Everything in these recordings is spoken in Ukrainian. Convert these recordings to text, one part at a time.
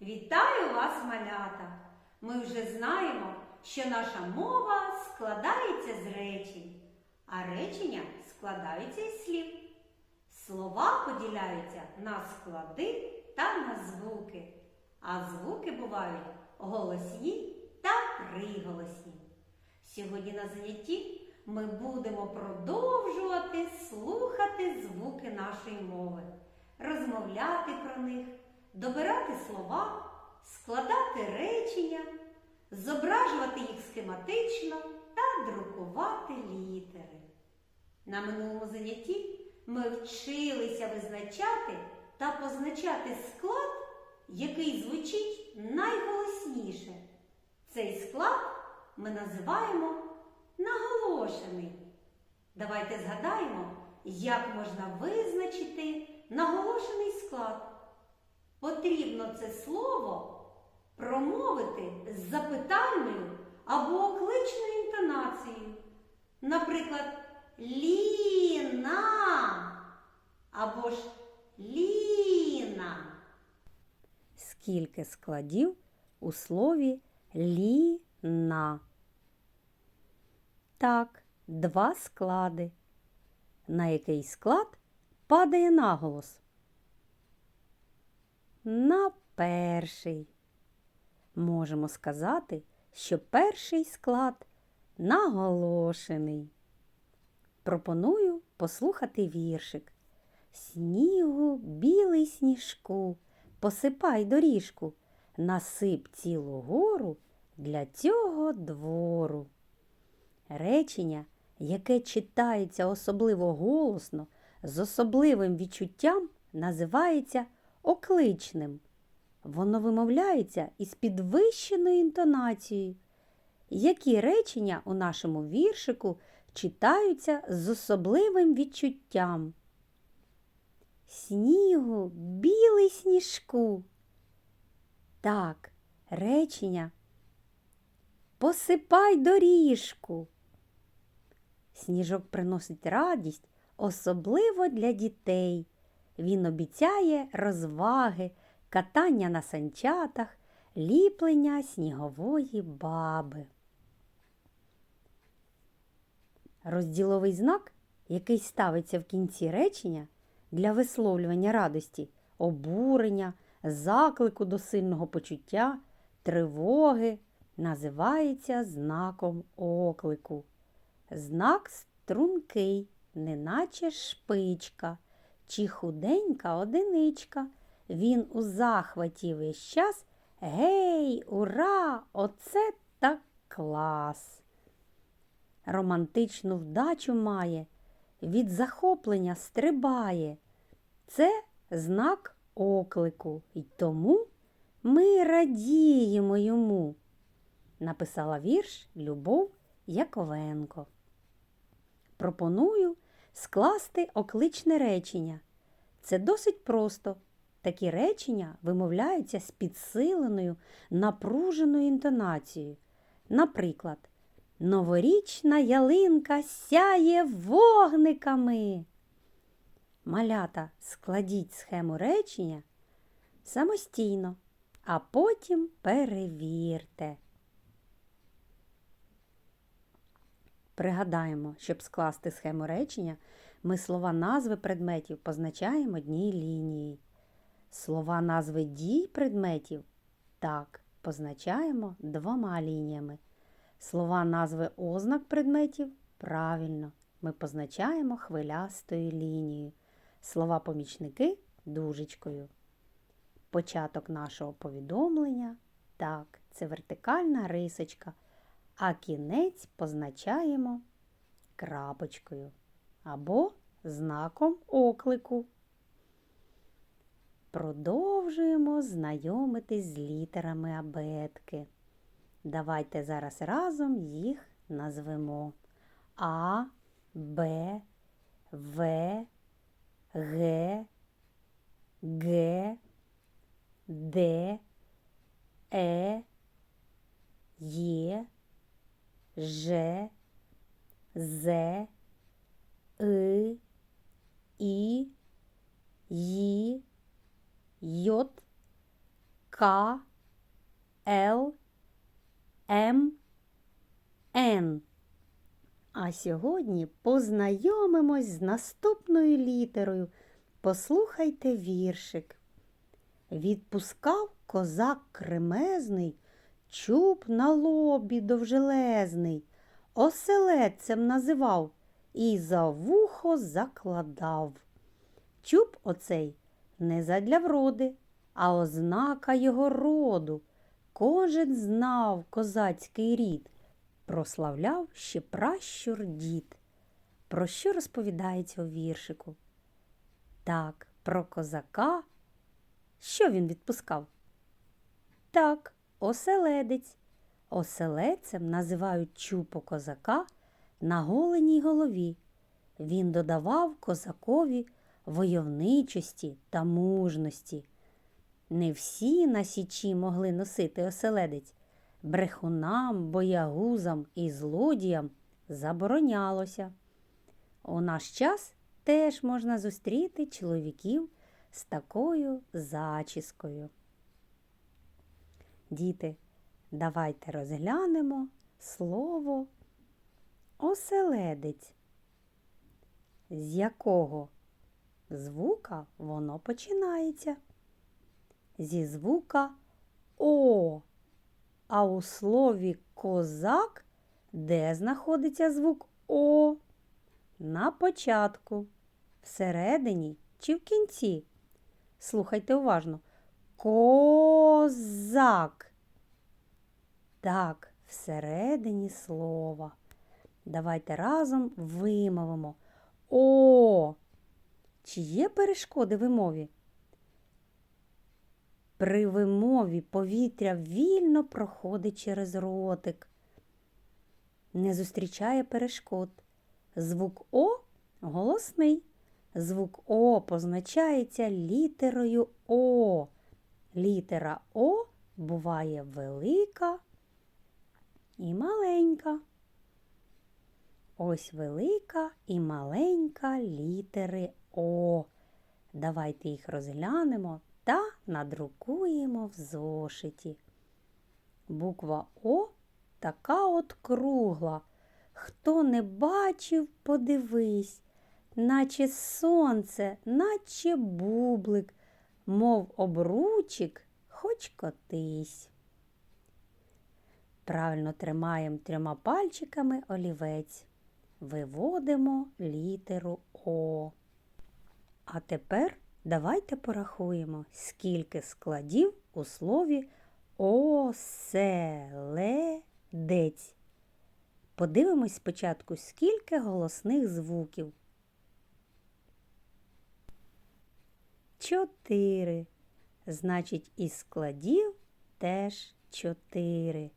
Вітаю вас, малята! Ми вже знаємо, що наша мова складається з речень, а речення складаються із слів. Слова поділяються на склади та на звуки, а звуки бувають голосні та приголосні. Сьогодні на занятті ми будемо продовжувати слухати звуки нашої мови, розмовляти про них, добирати слова, складати речення, зображувати їх схематично та друкувати літери. На минулому занятті ми вчилися визначати та позначати склад, який звучить найголосніше. Цей склад ми називаємо наголошений. Давайте згадаємо, як можна визначити наголошений склад. Потрібно це слово промовити з запитальною або окличною інтонацією. Наприклад, Ліна або ж Ліна. Скільки складів у слові ліна? Так, два склади. На який склад падає наголос? На перший. Можемо сказати, що перший склад наголошений. Пропоную послухати віршик. Снігу, білий сніжку, посипай доріжку, насип цілу гору для цього двору. Речення, яке читається особливо голосно, з особливим відчуттям, називається окличним. Воно вимовляється із підвищеною інтонацією. Які речення у нашому віршику читаються з особливим відчуттям? Снігу, білий сніжку. Так, речення. Посипай доріжку. Сніжок приносить радість, особливо для дітей. Він обіцяє розваги, катання на санчатах, ліплення снігової баби. Розділовий знак, який ставиться в кінці речення для висловлювання радості, обурення, заклику до сильного почуття, тривоги, називається знаком оклику. Знак стрункий, неначе шпичка, чи худенька одиничка. Він у захваті весь час. Гей, ура! Оце так клас! Романтичну вдачу має, від захоплення стрибає. Це знак оклику, і тому ми радіємо йому. Написала вірш Любов Яковенко. Пропоную скласти окличне речення. Це досить просто. Такі речення вимовляються з підсиленою, напруженою інтонацією. Наприклад, новорічна ялинка сяє вогниками. Малята складіть схему речення самостійно, а потім перевірте. Пригадаємо, щоб скласти схему речення, ми слова назви предметів позначаємо однією лінією. Слова назви дій предметів так, позначаємо двома лініями. Слова назви ознак предметів правильно, ми позначаємо хвилястою лінією. Слова помічники дужечкою. Початок нашого повідомлення так, це вертикальна рисочка, а кінець позначаємо крапочкою або знаком оклику. Продовжуємо знайомитись з літерами абетки. Давайте зараз разом їх назвемо А, Б, В, Г, Г, Д, Е, Є, Ж, З, И, І, Ї, Йот, К, Л, М, Н. А сьогодні познайомимось з наступною літерою. Послухайте віршик. Відпускав козак кремезний, чуб на лобі довжелезний, оселедцем називав і за вухо закладав. Чуб оцей не задля вроди, а ознака його роду. Кожен знав козацький рід, прославляв ще пращур дід. Про що розповідається у віршику? Так, про козака. Що він відпускав? Так, оселедець. Оселедцем називають чупу козака на голеній голові. Він додавав козакові войовничості та мужності. Не всі на січі могли носити оселедець. Брехунам, боягузам і злодіям заборонялося. У наш час теж можна зустріти чоловіків з такою зачіскою. Діти, давайте розглянемо слово оселедець, з якого звука воно починається. Зі звука О. А у слові козак де знаходиться звук О? На початку, всередині чи в кінці? Слухайте уважно. Козак. Так, всередині слова. Давайте разом вимовимо. О. Чи є перешкоди вимові? При вимові повітря вільно проходить через ротик, не зустрічає перешкод. Звук О голосний. Звук О позначається літерою О. Літера О буває велика і маленька. Ось велика і маленька літери О. Давайте їх розглянемо та надрукуємо в зошиті. Буква О така от кругла. Хто не бачив, подивись, наче сонце, наче бублик, мов обручик, хоч котись. Правильно тримаємо трьома пальчиками олівець. Виводимо літеру О. А тепер давайте порахуємо, скільки складів у слові оселедець. Подивимось спочатку, скільки голосних звуків. Чотири. Значить, із складів теж чотири.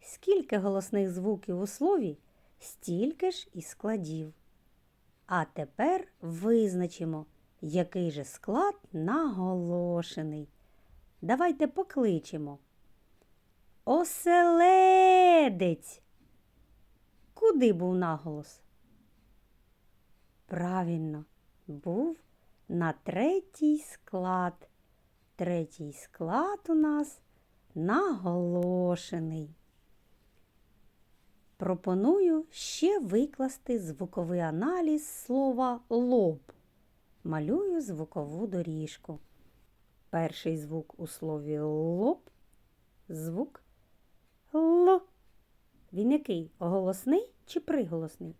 Скільки голосних звуків у слові, стільки ж і складів. А тепер визначимо, який же склад наголошений. Давайте покличемо. Оселедець. Куди був наголос? Правильно, був на третій склад. Третій склад у нас наголошений. Пропоную ще викласти звуковий аналіз слова лоб. Малюю звукову доріжку. Перший звук у слові лоб звук Л. Він який? Голосний чи приголосний?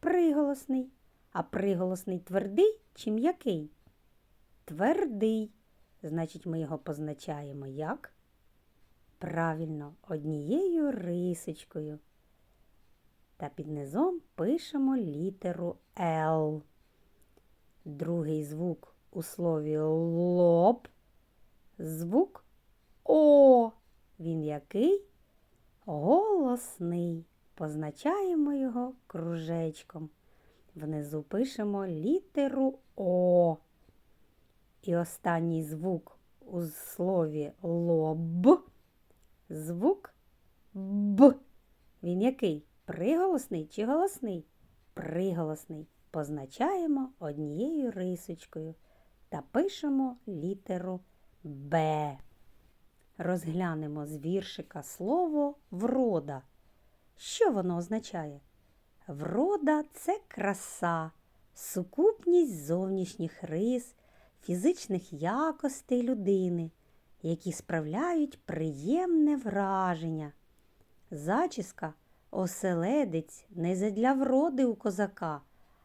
Приголосний. А приголосний твердий чи м'який? Твердий. Значить, ми його позначаємо як? Правильно, однією рисочкою. Та під низом пишемо літеру Л. Другий звук у слові лоб. Звук О. Він який? Голосний. Позначаємо його кружечком. Внизу пишемо літеру О. І останній звук у слові лоб. Звук Б. Він який? Приголосний чи голосний? Приголосний. Позначаємо однією рисочкою та пишемо літеру Б. Розглянемо з віршика слово врода. Що воно означає? Врода це краса, сукупність зовнішніх рис, фізичних якостей людини, які справляють приємне враження. Зачіска оселедець не задля вроди у козака,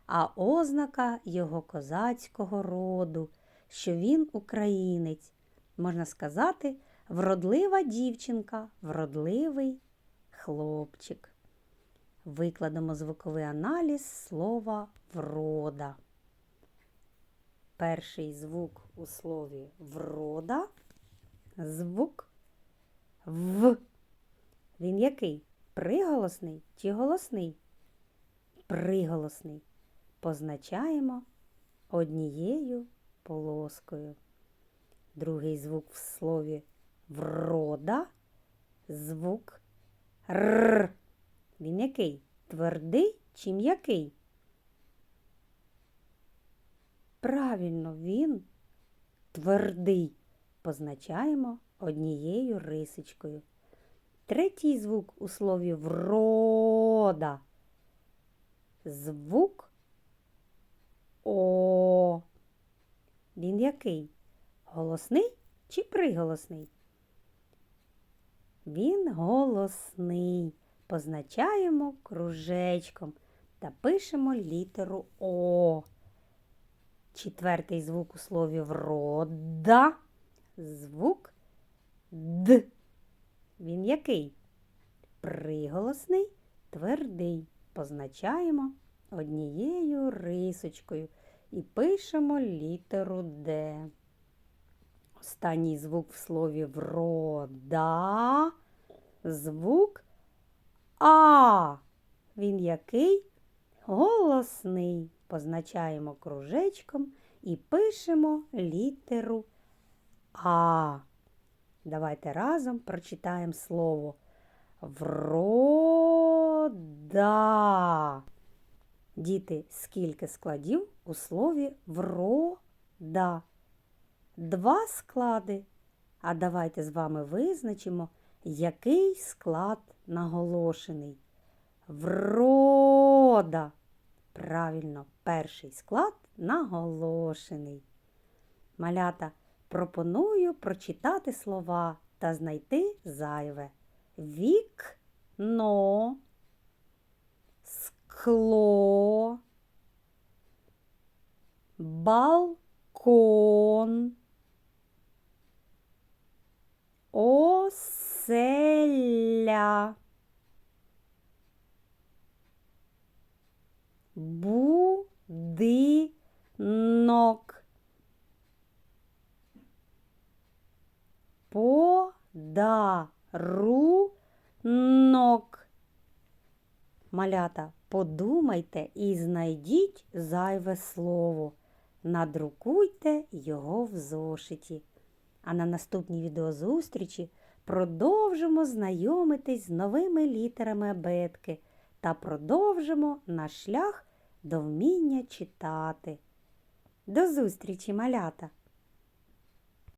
а ознака його козацького роду, що він українець. Можна сказати, вродлива дівчинка, вродливий хлопчик. Викладемо звуковий аналіз слова врода. Перший звук у слові врода звук в. Він який? Приголосний чи голосний? Приголосний. Позначаємо однією полоскою. Другий звук в слові врода звук р. Він який? Твердий чи м'який? Правильно, він твердий. Позначаємо однією рисочкою. Третій звук у слові врода. Звук О. Він який? Голосний чи приголосний? Він голосний. Позначаємо кружечком та пишемо літеру О. Четвертий звук у слові врода. Звук Д. Він який? Приголосний, твердий. Позначаємо однією рисочкою і пишемо літеру Д. Останній звук в слові врода. Звук А. Він який? Голосний. Позначаємо кружечком і пишемо літеру А. Давайте разом прочитаємо слово врода. Діти, скільки складів у слові врода? Два склади. А давайте з вами визначимо, який склад наголошений. Врода. Правильно, перший склад наголошений. Малята, пропоную прочитати слова та знайти зайве. Вікно, скло, балкон, оселя, будинок, подарунок. Малята, подумайте і знайдіть зайве слово. Надрукуйте його в зошиті. А на наступній відеозустрічі продовжимо знайомитись з новими літерами абетки та продовжимо наш шлях до вміння читати. До зустрічі, малята!